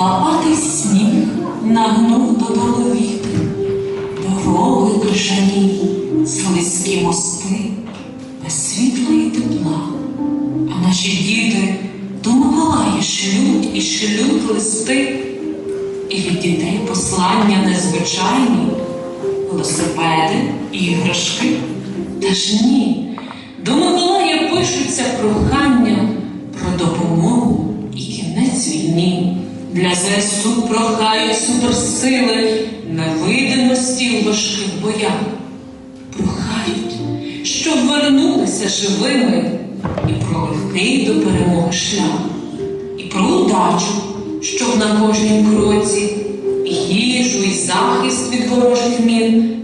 Лопатий сніг нагнув додолу віти, дороги крижані, слизькі мости, без світла і тепла. А наші діти до Миколая шлють і шлють листи, і від дітей послання незвичайні, велосипеди, іграшки. Та ж ні, до Миколая пишуться прохання про допомогу і кінець війні. Для ЗСУ прохають суперсили невидимості в важких боях. Прохають, щоб вернулися живими і про легкий до перемоги шлях, і про удачу, щоб на кожнім кроці, і їжу, і захист від ворожих мін.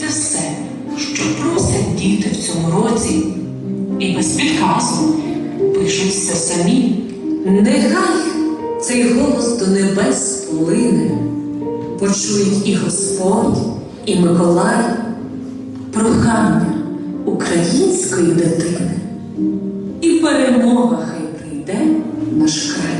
Це все, що просять діти в цьому році, і без підказу пишуться самі. Нехай цей голос до небес полине, почують і Господь, і Миколай, прохання української дитини, і перемога хай прийде наш край.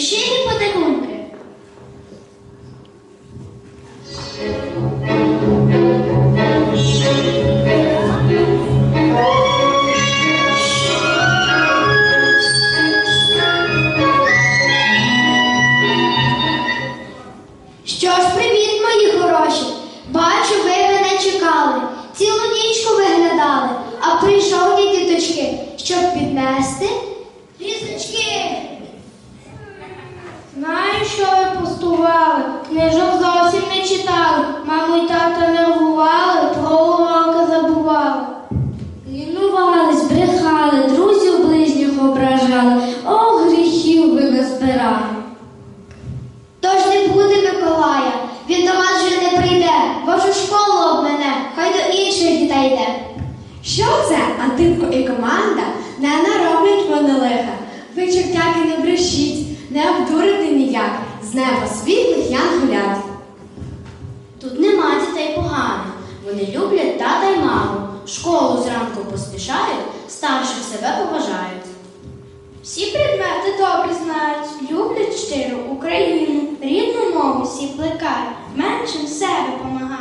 Shit. Антипко і команда? Не нароблять вони лиха. Ви чортяки не брешіть, не обдурите ніяк, з неба світлих янголят. Тут нема дітей поганих, вони люблять тата й маму, школу зранку поспішають, старших себе поважають. Всі предмети добре знають, люблять щиро Україну, рідну мову всі плекають, меншим себе помагають.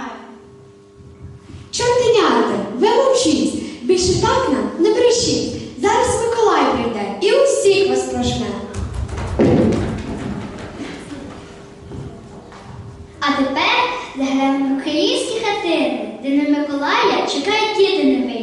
Чортеняти, ви мовчіть, Більше так нам не брешіть. Зараз Миколай прийде і усіх вас прожме. А тепер заграємо королівські хатини, де на Миколая чекають діти нові.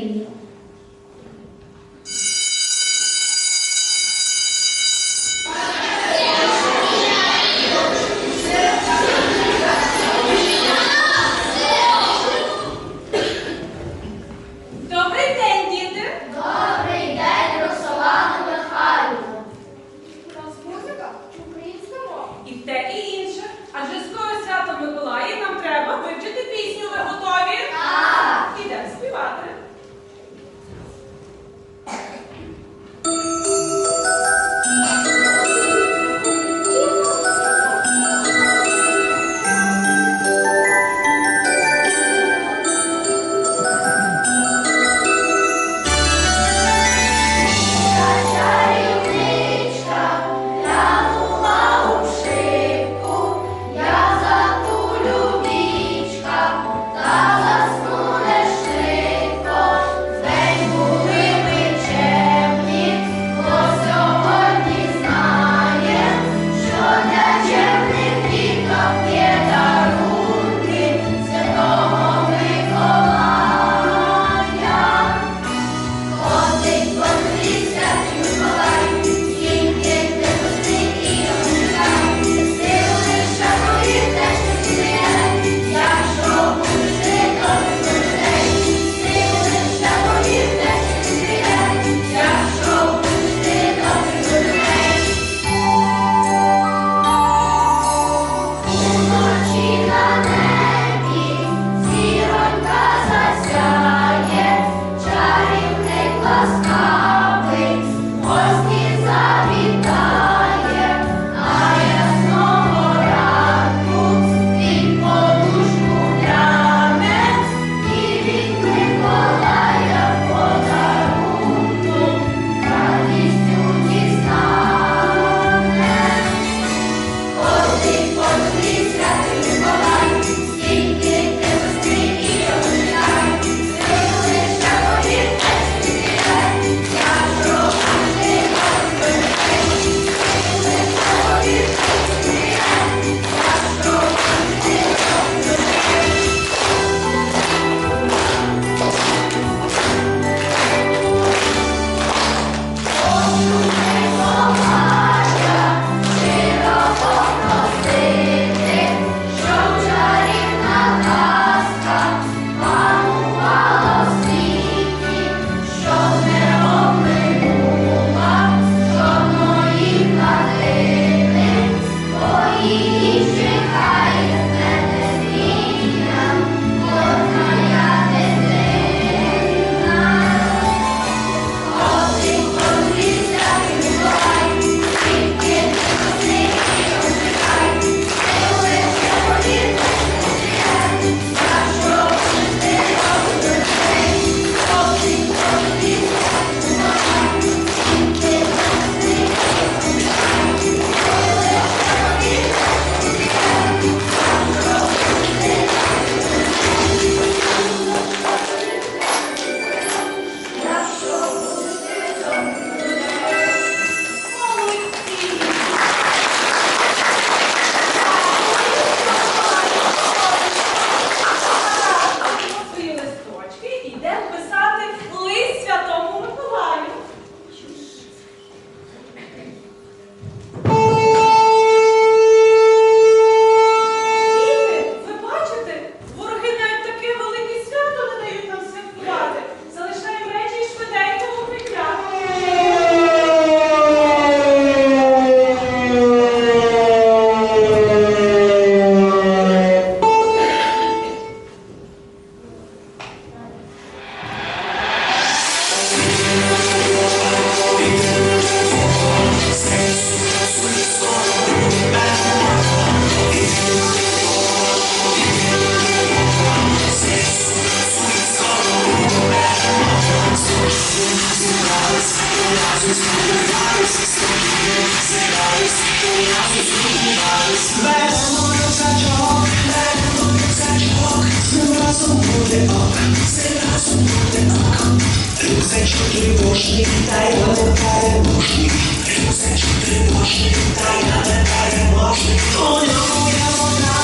Беремо рюкзачок, беремо рюкзачок, з ним разом буде ок, з ним разом буде ок. Рюкзачок тривожний, дай мене переможний. Рюкзачок тривожний, дай мене переможний. У ньому є вона,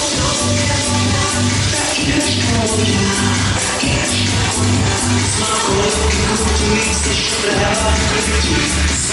у ньому є вона, та іграшка моя, та іграшка моя. Смакує, крутується, що треба, крутується.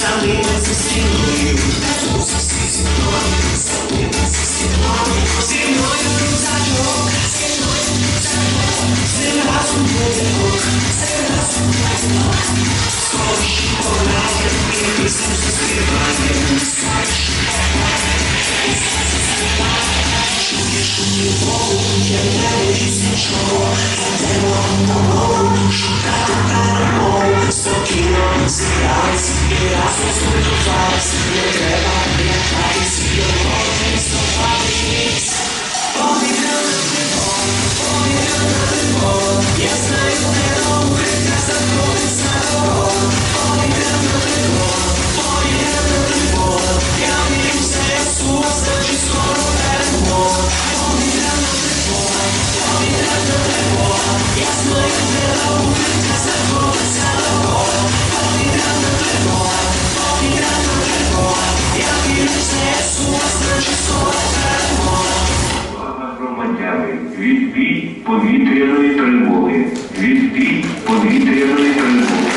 Sabe, você se iludiu повітряної тривоги. Відбій повітряної тривоги.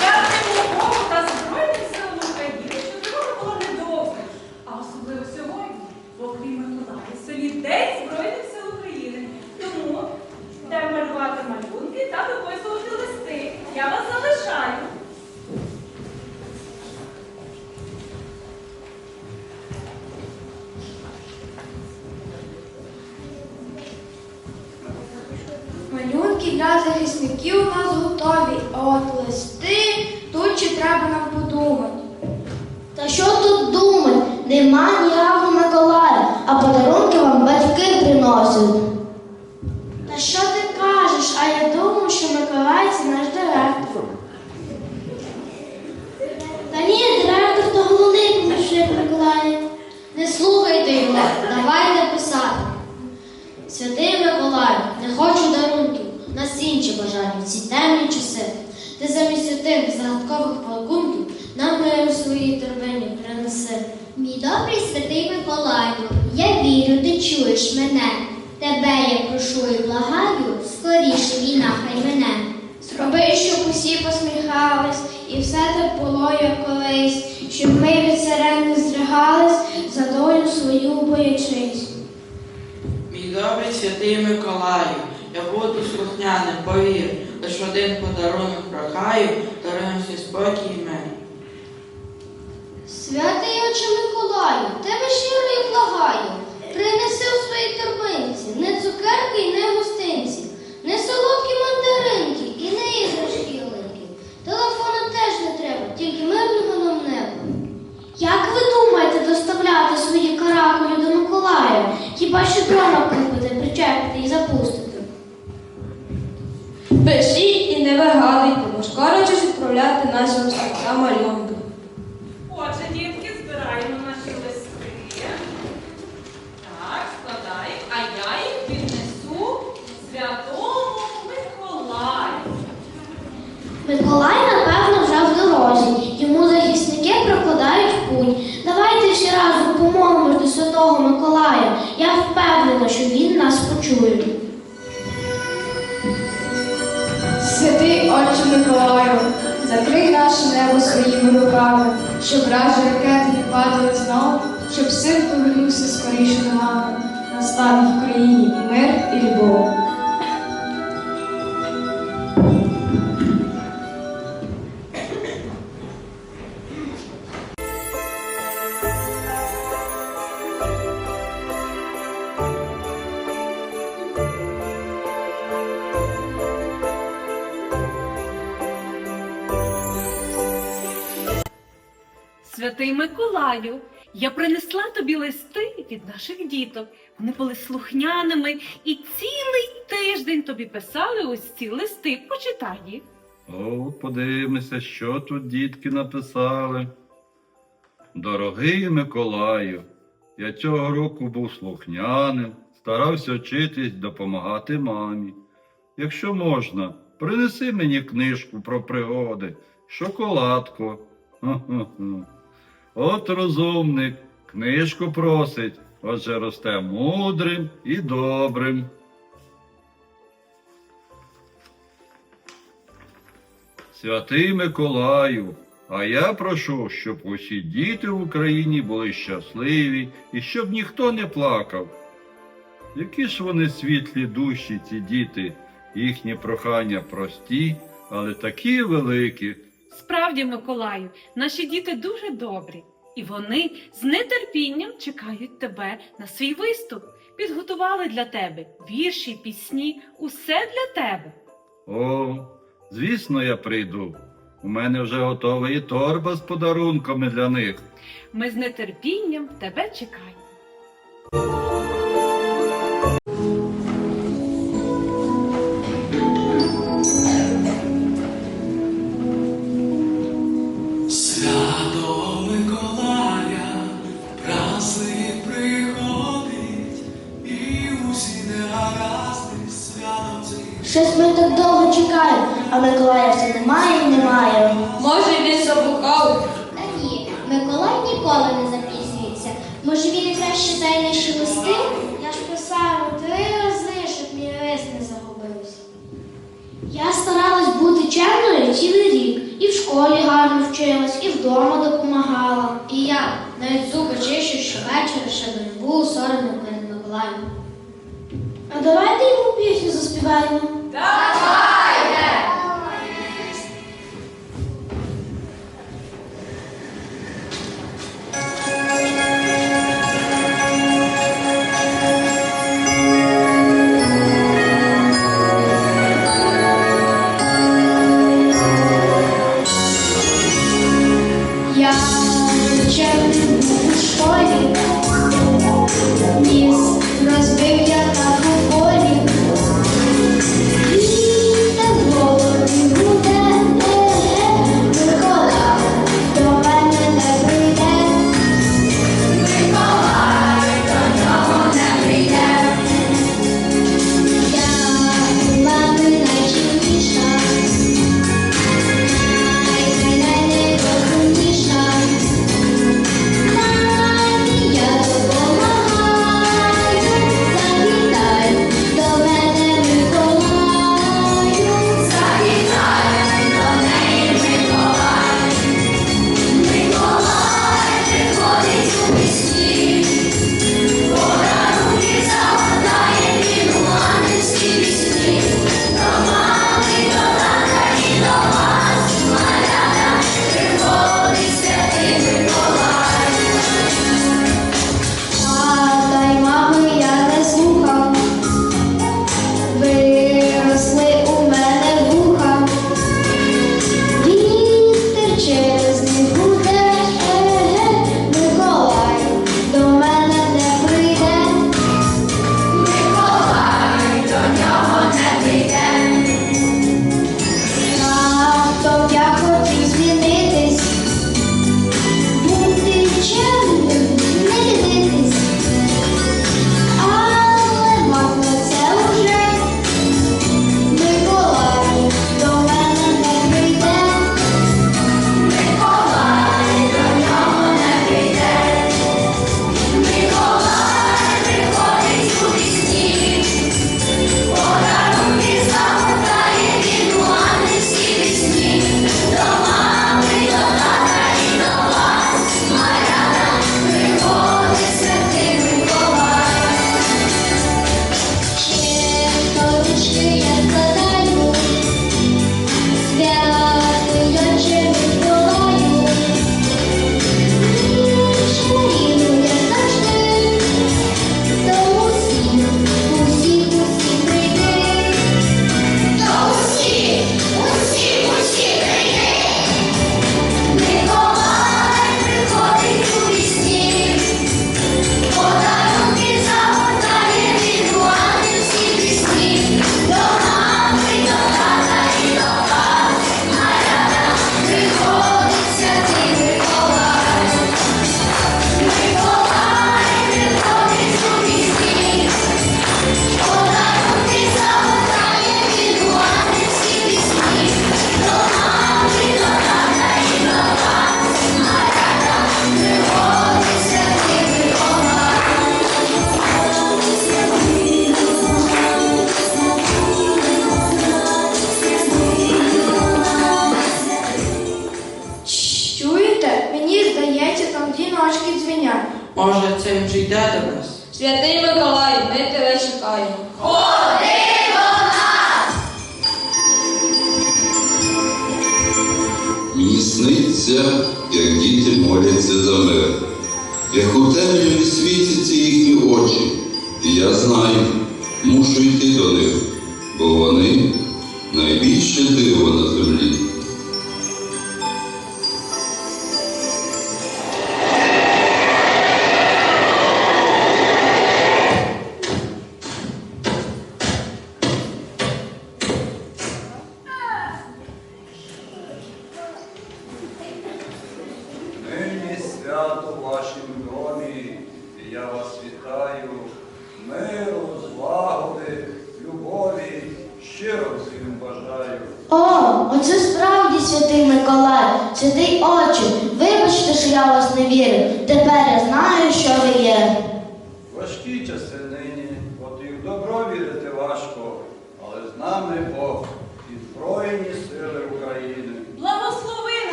Дякуємо Богу та Збройним силам України, що тривога була недовга. А особливо сьогодні, в окрім Миколая, сьогодні День Збройних сил України. Тому йдемо малювати малюнки та виписувати листи. Я вас залишаю. Малюнки для захисників у нас готові, а от листи тут ще треба нам подумати. Та що тут думать? Нема ніякого Миколая, а подарунки вам батьки приносять. Та що ти кажеш? А я думаю, що Миколай це наш директор. Та ні, директор то головний помічник Миколая. Не слухайте його, давайте писати. Святий Миколаю, не хочу дарунків, у нас інші бажання в ці темні часи. Ти замість тих загадкових пакунків нам миру в своїй торбині. Мій добрий святий Миколаю, я вірю, ти чуєш мене. Тебе я прошу і благаю, скоріше війна хай мене. Зроби, щоб усі посміхались, і все так було, як колись, щоб ми від сирен не здригались, за долю свою боячись. Мій добрий святий Миколаю, я буду слухняним, повір, лиш один подарунок прохаю, даруємося спокій мир. Святий отче Миколаю, тебе щиро і благаю. Принеси у своїй торбинці не цукерки і не гостинці, не солодкі мандаринки і не іграшки ялинки. Телефону теж не треба, тільки мирного нам неба. Як ви думаєте доставляти свої каракулі до Миколая? Хіба що дрона купити, причепити і запустити? Пишіть і не вигадуйте, бо скоро час відправляти наші листи та малюнки. Отже, дітки, збираємо наші листи. Так, складаємо, а я їх віднесу святому Миколаю. Миколай, напевно, вже в дорозі. Йому захисники прокладають путь. Давайте всі разом помолимось до Святого Миколая. Я впевнена, що він нас почує. Святий Отче Миколаю, закрий наше небо своїми руками, щоб вражі ракети не падали знову, щоб син повернувся скоріше до мами. Настав в Україні і мир, і любов. Миколаю, я принесла тобі листи від наших діток. Вони були слухняними і цілий тиждень тобі писали ось ці листи. Почитай їх. О, подивимося, що тут дітки написали. Дорогий Миколаю, я цього року був слухняним, старався вчитись допомагати мамі. Якщо можна, принеси мені книжку про пригоди, шоколадку. Ху-ху-ху. От розумник, книжку просить, отже росте мудрим і добрим. Святий Миколаю, а я прошу, щоб усі діти в Україні були щасливі і щоб ніхто не плакав. Які ж вони світлі душі, ці діти, їхні прохання прості, але такі великі. Справді, Миколаю, наші діти дуже добрі, і вони з нетерпінням чекають тебе на свій виступ. Підготували для тебе вірші, пісні, усе для тебе. О, звісно, я прийду. У мене вже готова і торба з подарунками для них. Ми з нетерпінням тебе чекаємо. Ніколи не запізнюється. Може він і краще дай наші листи? Я ж писала три рази, щоб мій лист не загубився. Я старалась бути чемною цілий рік. І в школі гарно вчилась, і вдома допомагала. І я навіть зуби чищу щовечора, щоб не було соромно перед Миколаєм. А давайте йому пісню заспіваємо. Я